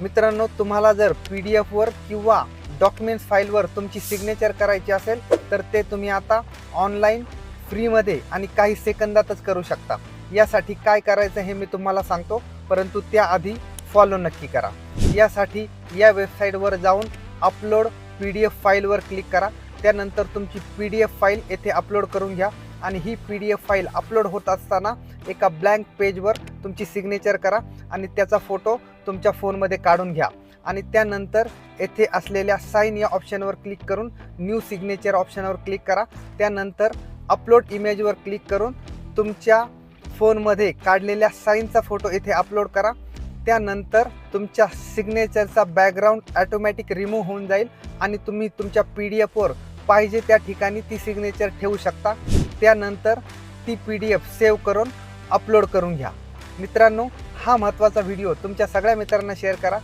मित्रांनो तुम्हाला जर पी डी एफवर किंवा डॉक्युमेंट्स फाईलवर तुमची सिग्नेचर करायची असेल तर ते तुम्ही आता ऑनलाईन फ्रीमध्ये आणि काही सेकंदातच करू शकता. यासाठी काय करायचं हे मी तुम्हाला सांगतो परंतु त्याआधी फॉलो नक्की करा. यासाठी या वेबसाईटवर जाऊन अपलोड पी डी एफ फाईलवर क्लिक करा. त्यानंतर तुमची पी डी एफ फाईल येथे अपलोड करून घ्या आणि ही P D F file upload होत असताना एका ब्लँक पेजवर तुमची सिग्नेचर करा आणि त्याचा फोटो तुमच्या फोनमध्ये काढून घ्या. आणि त्यानंतर येथे असलेल्या साईन या ऑप्शनवर क्लिक करून न्यू सिग्नेचर ऑप्शनवर क्लिक करा. त्यानंतर अपलोड इमेजवर क्लिक करून तुमच्या फोनमध्ये काढलेल्या साईनचा फोटो येथे अपलोड करा. त्यानंतर तुमच्या सिग्नेचरचा बॅकग्राऊंड ॲटोमॅटिक रिमूव्ह होऊन जाईल आणि तुम्ही तुमच्या पी डी एफवर पाहिजे त्या ठिकाणी ती सिग्नेचर ठेवू शकता. त्यानंतर ती पी डी एफ सेव्ह करून अपलोड करून घ्या. मित्रांनो हा महत्त्वाचा व्हिडिओ तुमच्या सगळ्या मित्रांना शेअर करा.